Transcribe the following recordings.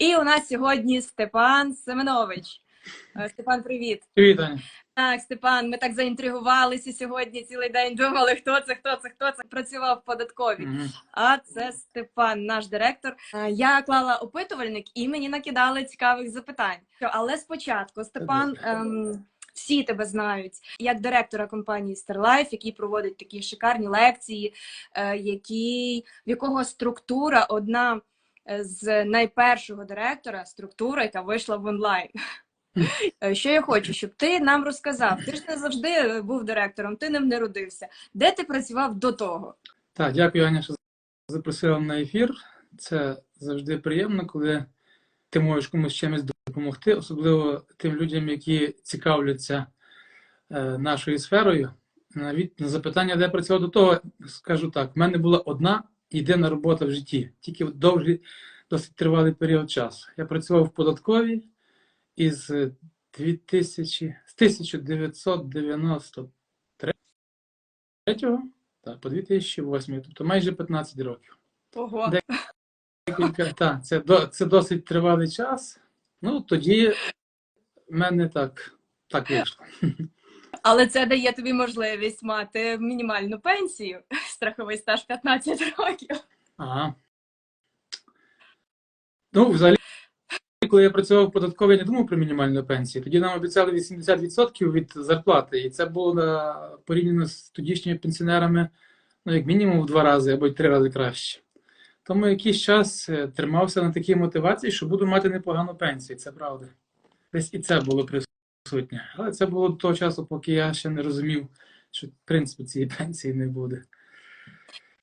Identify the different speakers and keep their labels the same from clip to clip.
Speaker 1: І у нас сьогодні Степан Семенович. Е, Степан, привіт.
Speaker 2: Привіт, Аня.
Speaker 1: Так, Степан, ми так заінтригувалися сьогодні. Цілий день думали, хто це, хто це, хто це працював в податковій.
Speaker 2: Мгм.
Speaker 1: А це Степан, наш директор. Е, Я клала опитувальник і мені накидали цікавих запитань. Але спочатку, Степан, ем, всі тебе знають як директора компанії StarLife, який проводить такі шикарні лекції, е, який, в якого структура одна з найпершого директора, структура, яка вийшла в онлайн. Е, Що я хочу, щоб ти нам розказав. Ти ж не завжди був директором, ти ним не родився. Де ти працював до того?
Speaker 2: Так, дякую, Аня, що запросила на ефір. Це завжди приємно, коли ти можеш комусь чимось допомогти, особливо тим людям, які цікавляться е, нашою сферою. Навіть на запитання, де я працював до того, скажу так: в мене була одна єдина робота в житті, тільки в довгий, досить тривалий період часу. Я працював в податковій із 2000, з 1993 так, по 2008, тобто майже 15 років.
Speaker 1: Ого.
Speaker 2: Декілька, так, це, до, це досить тривалий час. Ну, тоді в мене так, так вийшло.
Speaker 1: Але це дає тобі можливість мати мінімальну пенсію, страховий стаж 15 років.
Speaker 2: Ага. Ну, взагалі, коли я працював в податковій, я не думав про мінімальну пенсію. Тоді нам обіцяли 80% від зарплати. І це було на, порівняно з тодішніми пенсіонерами, ну, як мінімум в два рази або три рази краще. Тому якийсь час е, тримався на такій мотивації, що буду мати непогану пенсію, це правда. Десь і це було присутнє. Але це було до того часу, поки я ще не розумів, що в принципі цієї пенсії не буде.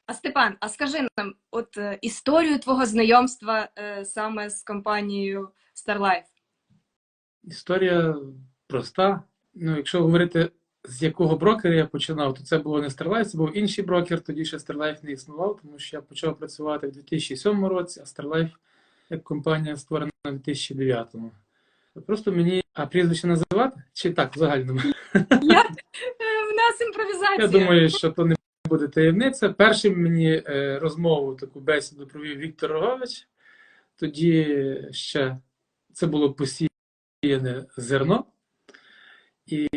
Speaker 1: А Степан, а скажи нам, от е, історію твого знайомства е, саме з компанією StarLife.
Speaker 2: Історія проста. Ну, якщо говорити, з якого брокера я починав, то це було не Starlife, це був інший брокер. Тоді ще Starlife не існував, тому що я почав працювати в 2007 році, а Starlife як компанія створена в 2009. Просто мені, а прізвище називати? Чи так, в загальному?
Speaker 1: Як? Е, В нас імпровізація.
Speaker 2: Я думаю, що то не буде таємниця. Першим мені е, розмову таку бесіду провів Віктор Рогович. Тоді ще це було посіяне зерно. І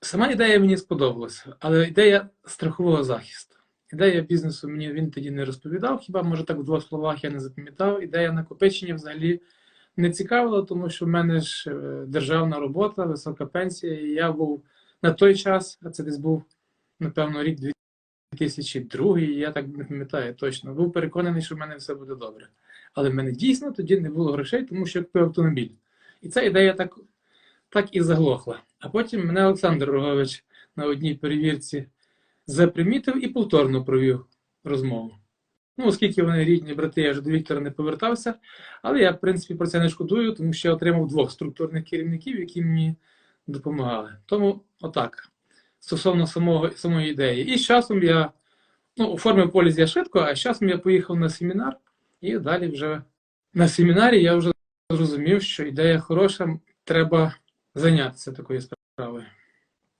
Speaker 2: сама ідея мені сподобалася, але ідея страхового захисту. Ідея бізнесу мені він тоді не розповідав, хіба може так в двох словах я не запам'ятав. Ідея накопичення взагалі не цікавила, тому що в мене ж е, державна робота, висока пенсія, і я був на той час, а це десь був, напевно, рік 2002, і я так не пам'ятаю точно, був переконаний, що в мене все буде добре. Але в мене дійсно тоді не було грошей, тому що я купив автомобіль. І ця ідея так, так і заглохла. А потім мене Олександр Рогович на одній перевірці запримітив і повторно провів розмову. Ну, оскільки вони рідні брати, я вже до Віктора не повертався, але я, в принципі, про це не шкодую, тому що я отримав двох структурних керівників, які мені допомагали. Тому отак, стосовно самого, самої ідеї. І з часом я ну, оформив поліс я швидко, а з часом я поїхав на семінар, і далі вже на семінарі я вже зрозумів, що ідея хороша, треба зайнятися такою справою.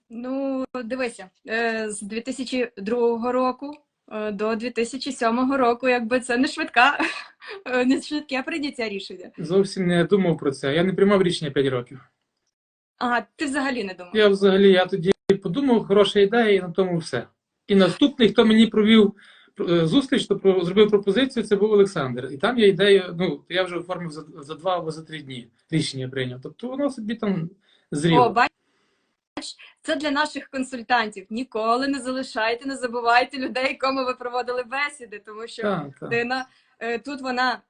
Speaker 1: Ну, дивися, е, з 2002 року е, до 2007 року, якби це не швидка, е, не швидке прийняття рішення.
Speaker 2: Зовсім не думав про це. Я не приймав рішення 5 років.
Speaker 1: Ага, ти взагалі не думав.
Speaker 2: Я взагалі я тоді подумав, хороша ідея, і на тому все. І наступний, хто мені провів е, зустріч, то зробив пропозицію, це був Олександр. І там я ідею, ну, я вже оформив за, за два або за три дні рішення прийняв. Тобто воно собі там зріло.
Speaker 1: О, бач, це для наших консультантів. Ніколи не залишайте, не забувайте людей, кому ви проводили бесіди, тому що
Speaker 2: Так, так.
Speaker 1: людина е, тут вона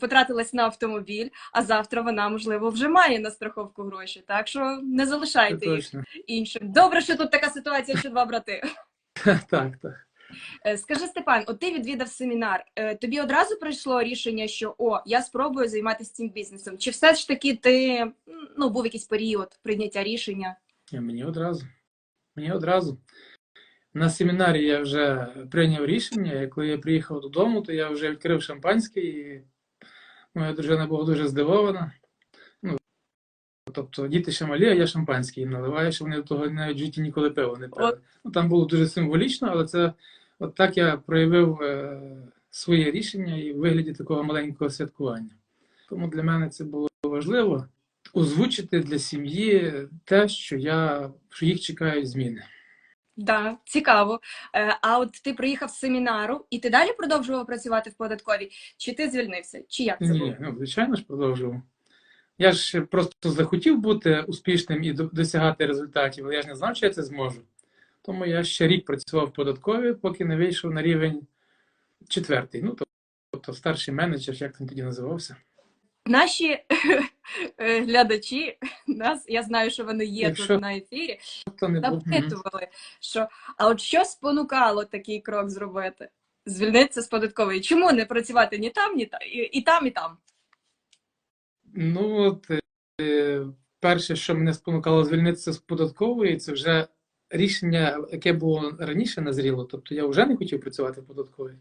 Speaker 1: потратилась на автомобіль, а завтра вона, можливо, вже має на страховку гроші. Так що не
Speaker 2: Це
Speaker 1: залишайте їх
Speaker 2: точно.
Speaker 1: іншим. Добре, що тут така ситуація, що два брати.
Speaker 2: Так, так.
Speaker 1: Е, Скажи, Степан, от ти відвідав семінар. Е, Тобі одразу прийшло рішення, що о, я спробую займатися цим бізнесом? Чи все ж таки ти м, ну був якийсь період прийняття рішення?
Speaker 2: Ні, Мені одразу. Мені одразу. На семінарі я вже прийняв рішення, і коли я приїхав додому, то я вже відкрив шампанське, і моя дружина була дуже здивована. Ну, тобто діти ще малі, а я шампанське їм наливаю, що вони до того навіть в житті ніколи пиво не пили. Ну, там було дуже символічно, але це от так я проявив е, своє рішення і в вигляді такого маленького святкування. Тому для мене це було важливо озвучити для сім'ї те, що я що їх чекають зміни.
Speaker 1: Да, цікаво. Е, А от ти приїхав з семінару, і ти далі продовжував працювати в податковій? Чи ти звільнився? Чи як це було?
Speaker 2: Ні, ну звичайно ж продовжував. Я ж просто захотів бути успішним і досягати результатів, але я ж не знав, чи я це зможу. Тому я ще рік працював в податковій, поки не вийшов на рівень четвертий. Ну, тобто старший менеджер, як він тоді називався.
Speaker 1: Наші е, глядачі, нас, я знаю, що вони є
Speaker 2: Якщо-
Speaker 1: тут на ефірі, запитували, що а от що спонукало такий крок зробити? Звільнитися з податкової. Чому не працювати ні там, ні там, і, і там, і там?
Speaker 2: Ну, от е, перше, що мене спонукало звільнитися з податкової, це вже рішення, яке було раніше назріло. Тобто я вже не хотів працювати в податковій.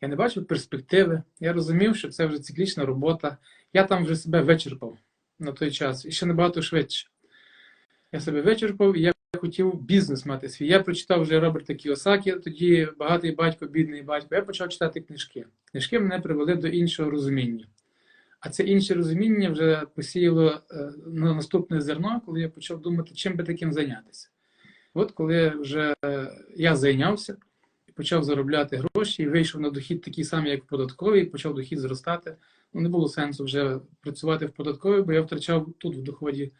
Speaker 2: Я не бачив перспективи. Я розумів, що це вже циклічна робота. Я там вже себе вичерпав на той час і ще набагато швидше. Я себе вичерпав і я хотів бізнес мати свій. Я прочитав вже Роберта Кіосакі, тоді багатий батько, бідний батько. Я почав читати книжки. Книжки мене привели до іншого розуміння. А це інше розуміння вже посіяло е, на наступне зерно, коли я почав думати, чим би таким зайнятися. От коли вже я зайнявся почав заробляти гроші, і вийшов на дохід такий самий, як в податковій, почав дохід зростати. Ну, не було сенсу вже працювати в податковій, бо я втрачав тут в доході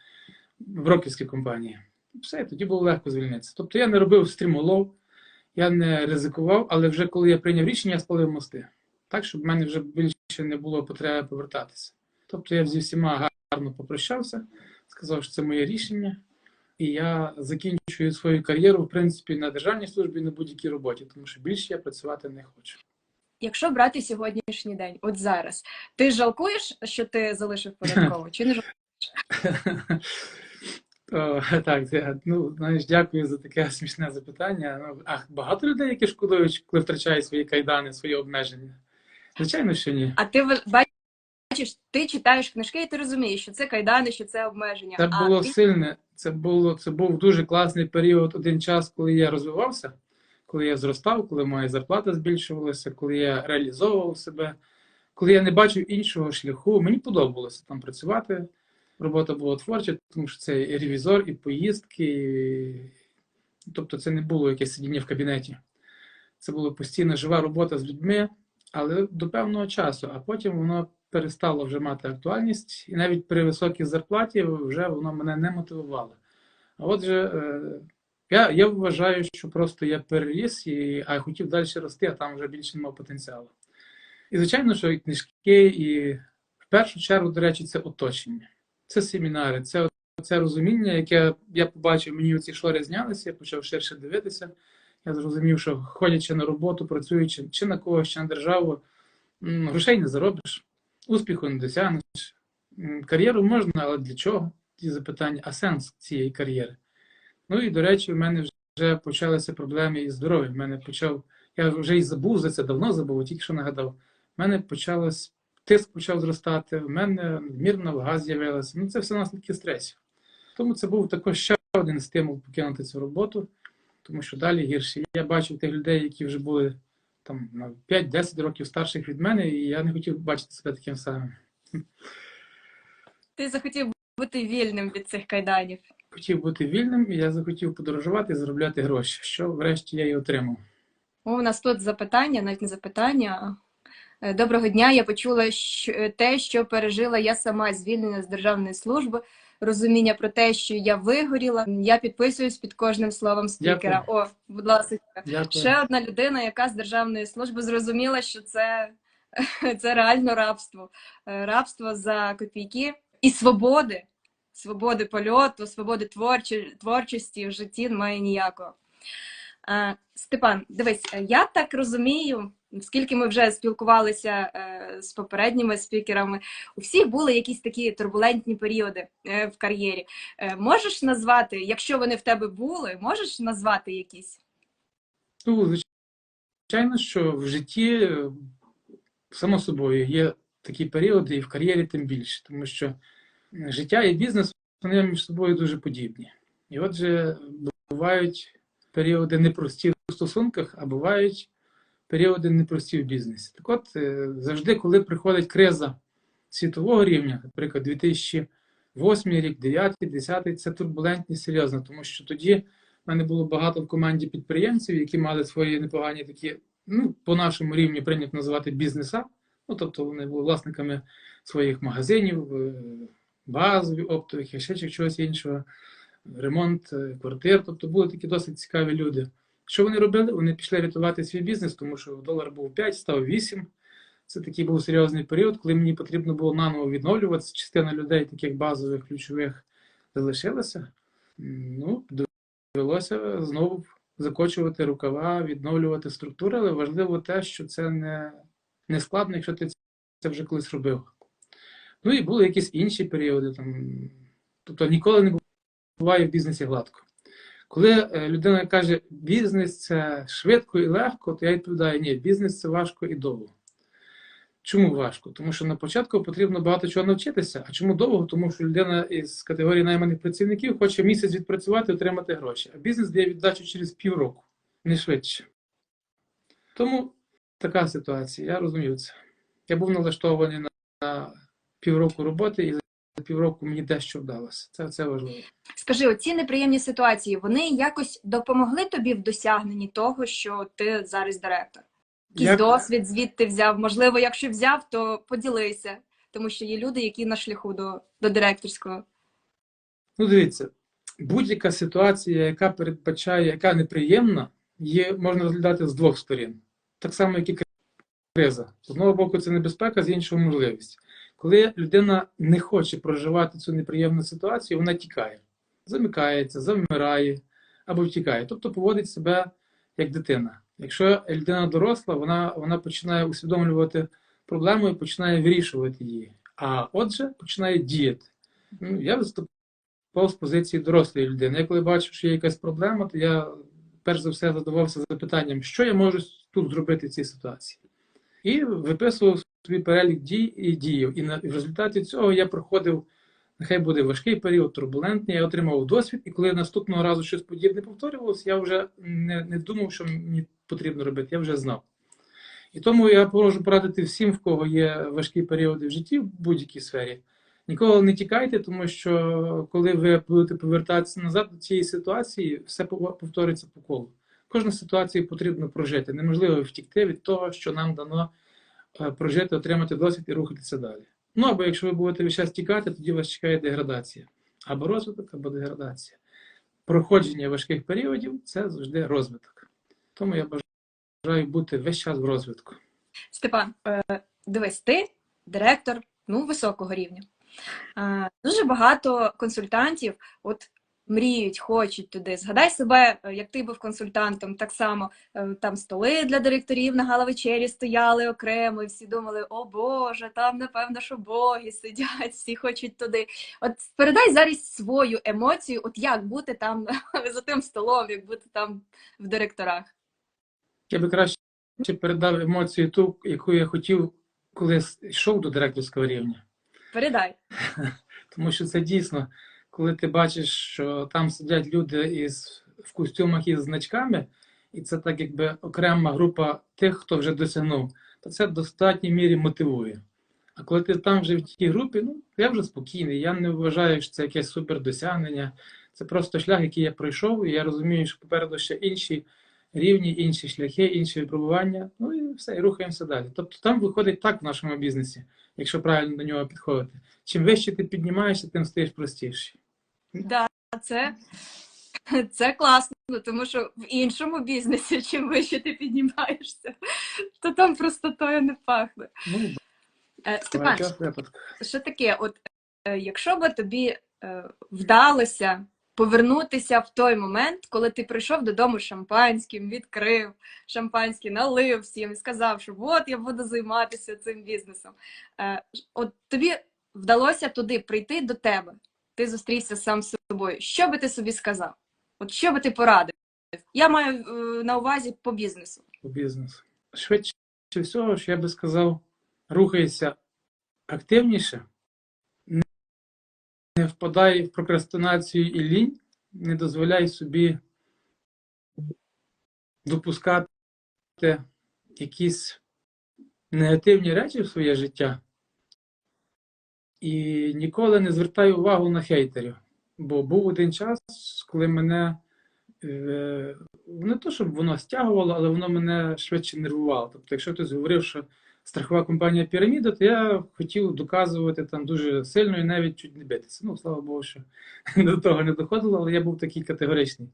Speaker 2: в брокерській компанії. Все, тоді було легко звільнитися. Тобто я не робив стрімолов, я не ризикував, але вже коли я прийняв рішення, я спалив мости. Так, щоб в мене вже більше не було потреби повертатися. Тобто я зі всіма гарно попрощався, сказав, що це моє рішення, і я закінчую свою кар'єру, в принципі, на державній службі, на будь-якій роботі, тому що більше я працювати не хочу.
Speaker 1: Якщо брати сьогоднішній день, от зараз, ти жалкуєш, що ти залишив податкову, чи не жалкуєш?
Speaker 2: О, так, ну, знаєш, дякую за таке смішне запитання. Ну, а багато людей, які шкодують, коли втрачають свої кайдани, свої обмеження? Звичайно, що ні.
Speaker 1: А ти ви- бачиш, ти читаєш книжки, і ти розумієш, що це кайдани, що це обмеження.
Speaker 2: Це було
Speaker 1: ти-
Speaker 2: сильне. Це було це був дуже класний період, один час, коли я розвивався, коли я зростав, коли моя зарплата збільшувалася, коли я реалізовував себе, коли я не бачив іншого шляху. Мені подобалося там працювати. Робота була творча, тому що це і ревізор, і поїздки. І... Тобто, це не було якесь сидіння в кабінеті. Це була постійна жива робота з людьми, але до певного часу, а потім воно перестало вже мати актуальність, і навіть при високій зарплаті вже воно мене не мотивувало. А отже, е, я, я вважаю, що просто я переріс, і, а хотів далі рости, а там вже більше немає потенціалу. І, звичайно, що і книжки, і в першу чергу, до речі, це оточення, це семінари, це, це розуміння, яке я побачив, мені оці шори знялися, я почав ширше дивитися. Я зрозумів, що ходячи на роботу, працюючи чи на когось, чи на державу, грошей не заробиш, успіху не досягнеш. Кар'єру можна, але для чого? Ті запитання, а сенс цієї кар'єри? Ну і, до речі, в мене вже почалися проблеми із здоров'ям. В мене почав, я вже і забув за це, давно забув, тільки що нагадав. В мене почалось, тиск почав зростати, в мене надмірна вага з'явилася. Ну, це все наслідки стресів. Тому це був також ще один стимул покинути цю роботу, тому що далі гірше. Я бачив тих людей, які вже були там на 5-10 років старших від мене, і я не хотів бачити себе таким самим.
Speaker 1: Ти захотів бути вільним від цих кайданів.
Speaker 2: Хотів бути вільним, і я захотів подорожувати і заробляти гроші, що врешті я і отримав.
Speaker 1: О, у нас тут запитання, навіть не запитання. Е, Доброго дня. Я почула те, що пережила я сама звільнення з державної служби. Розуміння про те, що я вигоріла. Я підписуюсь під кожним словом спікера. О, будь ласка,
Speaker 2: Дякую.
Speaker 1: ще одна людина, яка з державної служби зрозуміла, що це, це реально рабство. Е, Рабство за копійки і свободи. Свободи польоту, свободи творчі, творчості в житті немає ніякого. Е, Степан, дивись, я так розумію, скільки ми вже спілкувалися е, з попередніми спікерами, у всіх були якісь такі турбулентні періоди е, в кар'єрі. Е, Можеш назвати, якщо вони в тебе були, можеш назвати якісь?
Speaker 2: Ну, звичайно, що в житті, само собою, є такі періоди, і в кар'єрі тим більше, тому що життя і бізнес вони між собою дуже подібні. І отже, бувають періоди непрості в стосунках, а бувають періоди непрості в бізнесі. Так от, е, завжди, коли приходить криза світового рівня, наприклад, 2008 рік, 9, 10, це турбулентність серйозно, тому що тоді в мене було багато в команді підприємців, які мали свої непогані такі, ну, по нашому рівні прийнято називати бізнеса. Ну, тобто вони були власниками своїх магазинів, е, базових, оптових ще чогось іншого, ремонт е, квартир. Тобто були такі досить цікаві люди. Що вони робили? Вони пішли рятувати свій бізнес, тому що долар був 5, став 8. Це такий був серйозний період, коли мені потрібно було наново відновлюватися. Частина людей, таких базових, ключових, залишилася. Ну, довелося знову закочувати рукава, відновлювати структури, але важливо те, що це не, не складно, якщо ти це вже колись робив. Ну і були якісь інші періоди. Там, тобто ніколи не буває в бізнесі гладко. Коли е, людина каже, бізнес це швидко і легко, то я відповідаю, ні, бізнес це важко і довго. Чому важко? Тому що на початку потрібно багато чого навчитися. А чому довго? Тому що людина із категорії найманих працівників хоче місяць відпрацювати і отримати гроші. А бізнес дає віддачу через півроку, не швидше. Тому така ситуація, я розумію це. Я був налаштований на, півроку роботи, і за півроку мені дещо вдалося. Це, це важливо.
Speaker 1: Скажи, оці неприємні ситуації, вони якось допомогли тобі в досягненні того, що ти зараз директор? Якийсь
Speaker 2: Як-
Speaker 1: досвід звідти взяв? Можливо, якщо взяв, то поділися, тому що є люди, які на шляху до, до директорського.
Speaker 2: Ну, дивіться, будь-яка ситуація, яка передбачає, яка неприємна, є, можна розглядати з двох сторін. Так само, як і криза. З одного боку, це небезпека, з іншого можливість. Коли людина не хоче проживати цю неприємну ситуацію, вона тікає, замикається, завмирає або втікає. Тобто поводить себе як дитина. Якщо людина доросла, вона, вона починає усвідомлювати проблему і починає вирішувати її. А отже, починає діяти. Ну, я виступав з позиції дорослої людини. Я коли бачив, що є якась проблема, то я перш за все задавався запитанням, що я можу тут зробити в цій ситуації. І виписував собі перелік дій і діяв. І в результаті цього я проходив, нехай буде важкий період, турбулентний, я отримав досвід, і коли наступного разу щось подібне повторювалося, я вже не, не думав, що мені потрібно робити, я вже знав. І тому я можу порадити всім, в кого є важкі періоди в житті в будь-якій сфері. Ніколи не тікайте, тому що коли ви будете повертатися назад до цієї ситуації, все повториться по колу. Кожну ситуацію потрібно прожити. Неможливо втікти від того, що нам дано прожити, отримати досвід і рухатися далі. Ну або якщо ви будете весь час тікати, тоді вас чекає деградація. Або розвиток, або деградація. Проходження важких періодів це завжди розвиток. Тому я бажаю бути весь час в розвитку.
Speaker 1: Степан, е, дивись, ти директор ну, високого рівня. Е, Дуже багато консультантів от мріють, хочуть туди. Згадай себе, е, як ти був консультантом, так само е, там столи для директорів на галавечері стояли окремо, і всі думали, о Боже, там напевно, що боги сидять, всі хочуть туди. От передай зараз свою емоцію, от як бути там за тим столом, як бути там в директорах.
Speaker 2: Я би краще передав емоцію ту, яку я хотів, коли йшов до директорського рівня.
Speaker 1: Передай.
Speaker 2: Тому що це дійсно, коли ти бачиш, що там сидять люди із, в костюмах із значками, і це так якби окрема група тих, хто вже досягнув, то це в достатній мірі мотивує. А коли ти там вже в тій групі, ну я вже спокійний, я не вважаю, що це якесь супердосягнення. Це просто шлях, який я пройшов, і я розумію, що попереду ще інші рівні, інші шляхи, інші випробування. Ну і все, і рухаємося далі. Тобто там виходить так в нашому бізнесі, якщо правильно до нього підходити. Чим вище ти піднімаєшся, тим стаєш простіший.
Speaker 1: Да, це, це класно, тому що в іншому бізнесі, чим вище ти піднімаєшся, то там простотою не пахне.
Speaker 2: Ну,
Speaker 1: Е, Степан,
Speaker 2: багатьох
Speaker 1: що таке? От е, якщо би тобі е, вдалося повернутися в той момент, коли ти прийшов додому з шампанським, відкрив шампанське, налив всім і сказав, що от я буду займатися цим бізнесом. Е, От тобі вдалося туди прийти до тебе. Ти зустрівся сам з собою. Що би ти собі сказав? От що би ти порадив? Я маю е, на увазі по бізнесу.
Speaker 2: по бізнесу. Швидше всього, що я би сказав, рухайся активніше, не- не впадай в прокрастинацію і лінь, не дозволяй собі допускати якісь негативні речі в своє життя і ніколи не звертаю увагу на хейтерів. Бо був один час, коли мене е, не то, щоб воно стягувало, але воно мене швидше нервувало. Тобто, якщо хтось говорив, що страхова компанія піраміда, то я хотів доказувати там дуже сильно і навіть чуть не битися. Ну, слава Богу, що до того не доходило, але я був такий категоричний.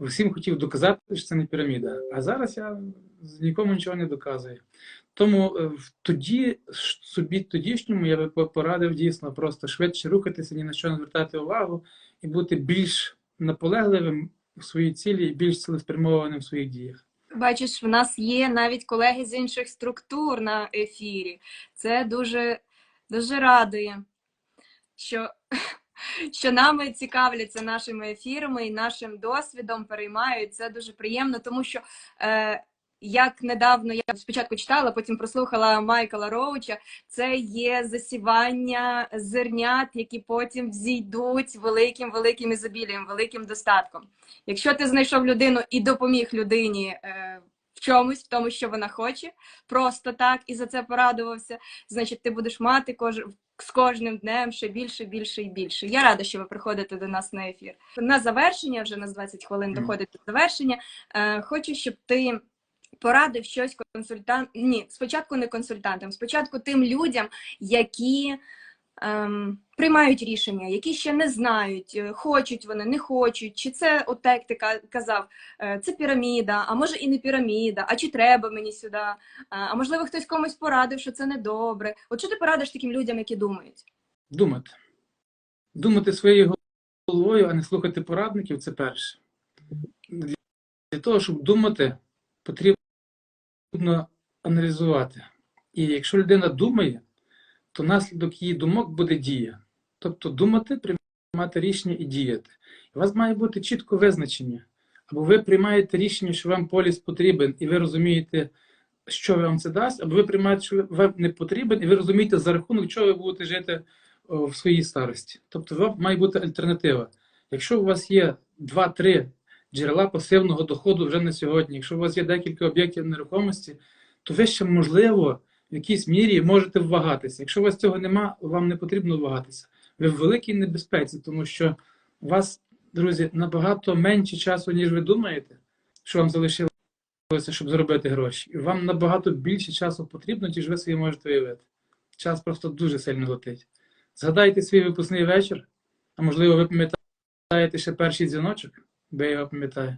Speaker 2: Всім хотів доказати, що це не піраміда. А зараз я нікому нічого не доказую. Тому е, тоді собі тодішньому я би порадив дійсно просто швидше рухатися, ні на що не звертати увагу і бути більш наполегливим у своїй цілі і більш цілеспрямованим в своїх діях.
Speaker 1: Бачиш, в нас є навіть колеги з інших структур на ефірі. Це дуже, дуже радує, що, що нами цікавляться нашими ефірами і нашим досвідом переймають. Це дуже приємно, тому що е, як недавно я спочатку читала, потім прослухала Майкла Роуча, це є засівання зернят, які потім взійдуть великим великим ізобілієм, великим достатком. Якщо ти знайшов людину і допоміг людині е, в чомусь, в тому, що вона хоче, просто так і за це порадувався, значить, ти будеш мати кож... з кожним днем ще більше, більше і більше. Я рада, що ви приходите до нас на ефір. На завершення, вже на 20 хвилин доходить до завершення. Е, хочу, щоб ти. Порадив щось консультант. Ні, спочатку не консультантам, спочатку тим людям, які ем, приймають рішення, які ще не знають, е, хочуть вони, не хочуть, чи це, от як ти казав, е, це піраміда, а може і не піраміда, а чи треба мені сюди, а, а можливо, хтось комусь порадив, що це недобре. От що ти порадиш таким людям, які думають?
Speaker 2: Думати. Думати своєю головою, а не слухати порадників це перше. Для того, щоб думати, потрібно аналізувати. І якщо людина думає, то наслідок її думок буде дія. Тобто думати, приймати рішення і діяти. У вас має бути чітко визначення. Або ви приймаєте рішення, що вам поліс потрібен, і ви розумієте, що вам це дасть, або ви приймаєте, що вам не потрібен, і ви розумієте, за рахунок чого ви будете жити в своїй старості. Тобто, вам має бути альтернатива. Якщо у вас є 2-3 джерела пасивного доходу вже на сьогодні, якщо у вас є декілька об'єктів нерухомості, то ви ще, можливо, в якійсь мірі можете ввагатися. Якщо у вас цього нема, вам не потрібно вагатися. Ви в великій небезпеці, тому що у вас, друзі, набагато менше часу, ніж ви думаєте, що вам залишилося, щоб заробити гроші. І вам набагато більше часу потрібно, ніж ви собі можете уявити. Час просто дуже сильно летить. Згадайте свій випускний вечір, а можливо, ви пам'ятаєте ще перший дзвіночок, я його пам'ятаю.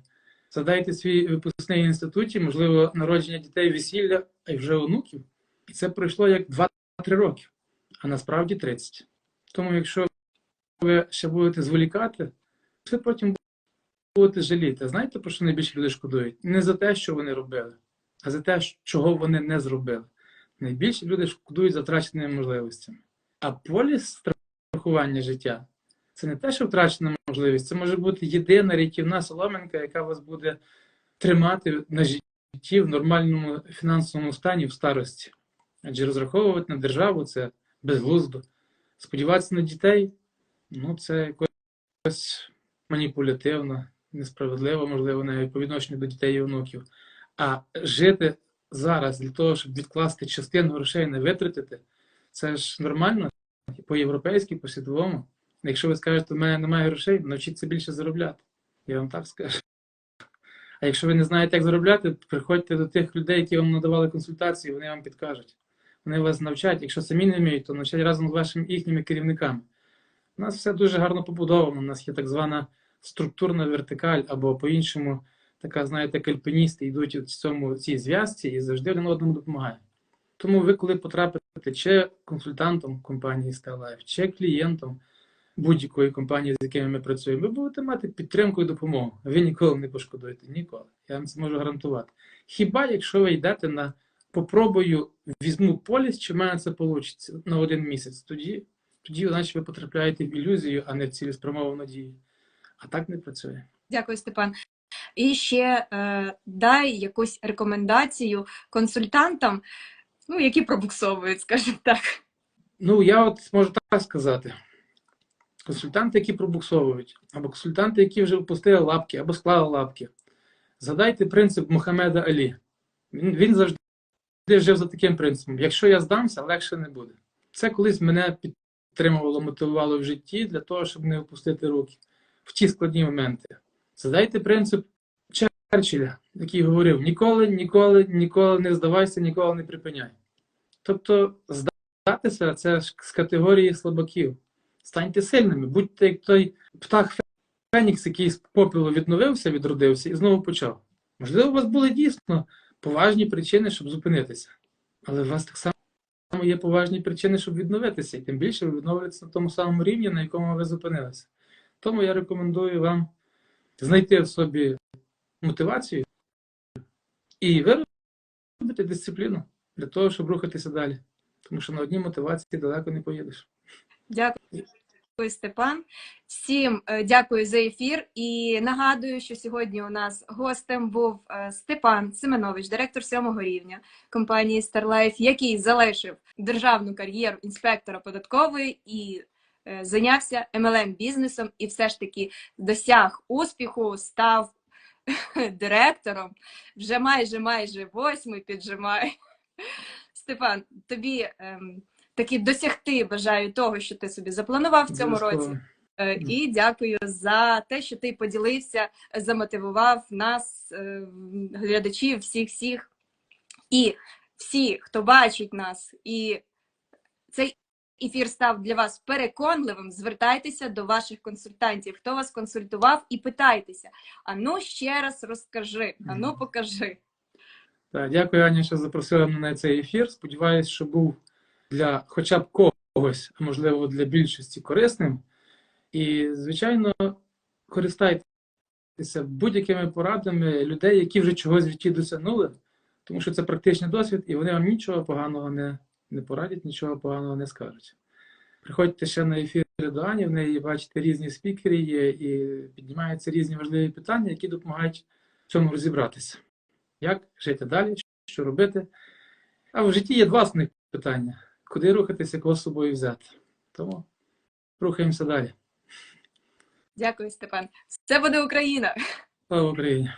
Speaker 2: Згадайте свій випускний інституті, можливо, народження дітей, весілля, а й вже онуків. І це пройшло як 2-3 роки, а насправді 30. Тому, якщо ви ще будете зволікати, ви потім будете жаліти. Знаєте, про що найбільше люди шкодують? Не за те, що вони робили, а за те, чого вони не зробили. Найбільше люди шкодують за втраченими можливостями. А поліс страхування життя це не те, що втрачена можливість, це може бути єдина рятівна соломинка, яка вас буде тримати на житті в нормальному фінансовому стані в старості. Адже розраховувати на державу це безглуздо. Сподіватися на дітей ну це якось маніпулятивно, несправедливо, можливо, навіть по відношенню до дітей і онуків. А жити зараз для того, щоб відкласти частину грошей не витратити, це ж нормально по-європейськи, по-світовому. Якщо ви скажете, у мене немає грошей, навчіться більше заробляти. Я вам так скажу. А якщо ви не знаєте, як заробляти, приходьте до тих людей, які вам надавали консультації, вони вам підкажуть. Вони вас навчать. Якщо самі не вміють, то навчать разом з вашими їхніми керівниками. У нас все дуже гарно побудовано. У нас є так звана структурна вертикаль, або по-іншому, така, знаєте, як альпіністи йдуть в цьому цій зв'язці і завжди один одному допомагають. Тому ви, коли потрапите чи консультантом компанії StarLife, чи клієнтом будь-якої компанії, з якими ми працюємо, ви будете мати підтримку і допомогу. Ви ніколи не пошкодуєте. Ніколи. Я вам це можу гарантувати. Хіба якщо ви йдете на попробую, візьму поліс, чи в мене це вийде на один місяць, тоді, тоді значить, ви потрапляєте в ілюзію, а не в цілеспрямовану дію. А так не працює.
Speaker 1: Дякую, Степан. І ще е, дай якусь рекомендацію консультантам, ну, які пробуксовують, скажімо так.
Speaker 2: Ну, я от можу так сказати. Консультанти, які пробуксовують, або консультанти, які вже впустили лапки, або склали лапки. Згадайте принцип Мухаммеда Алі. Він, він завжди жив за таким принципом: якщо я здамся, легше не буде. Це колись мене підтримувало, мотивувало в житті для того, щоб не опустити руки в ті складні моменти. Задайте принцип Черчилля, який говорив: ніколи, ніколи, ніколи не здавайся, ніколи не припиняй. Тобто, здатися це з категорії слабаків. Станьте сильними, будьте як той птах Фенікс, який з попілу відновився, відродився і знову почав. Можливо, у вас були дійсно поважні причини, щоб зупинитися. Але у вас так само є поважні причини, щоб відновитися. І тим більше ви відновитеся на тому самому рівні, на якому ви зупинилися. Тому я рекомендую вам знайти в собі мотивацію і виробити дисципліну для того, щоб рухатися далі. Тому що на одній мотивації далеко не поїдеш.
Speaker 1: Дякую, Степан. Всім е, дякую за ефір. І нагадую, що сьогодні у нас гостем був е, Степан Семенович, директор сьомого рівня компанії StarLife, який залишив державну кар'єру інспектора податкової і е, зайнявся MLM бізнесом, і все ж таки досяг успіху, став директором. Вже майже майже восьмий піджимає. Степан, тобі ем, таки досягти бажаю того, що ти собі запланував в цьому році. Е, І дякую за те, що ти поділився, замотивував нас, е, глядачів, всіх всіх. І всі, хто бачить нас, і цей ефір став для вас переконливим, звертайтеся до ваших консультантів. Хто вас консультував, і питайтеся: ану ще раз розкажи, ану
Speaker 2: Мгм.
Speaker 1: покажи.
Speaker 2: Так, дякую, Аня, що запросила мене на цей ефір. Сподіваюсь, що був для хоча б когось, а можливо для більшості корисним. І, звичайно, користайтеся будь-якими порадами людей, які вже чогось в житті досягнули, тому що це практичний досвід, і вони вам нічого поганого не, не порадять, нічого поганого не скажуть. Приходьте ще на ефір до Ані, в неї бачите різні спікери є, і піднімаються різні важливі питання, які допомагають в цьому розібратися. Як жити далі, що робити. А в житті є два основних питання: куди рухатися, кого з собою взяти. Тому рухаємося далі.
Speaker 1: Дякую, Степан. Це буде Україна.
Speaker 2: Слава Україні!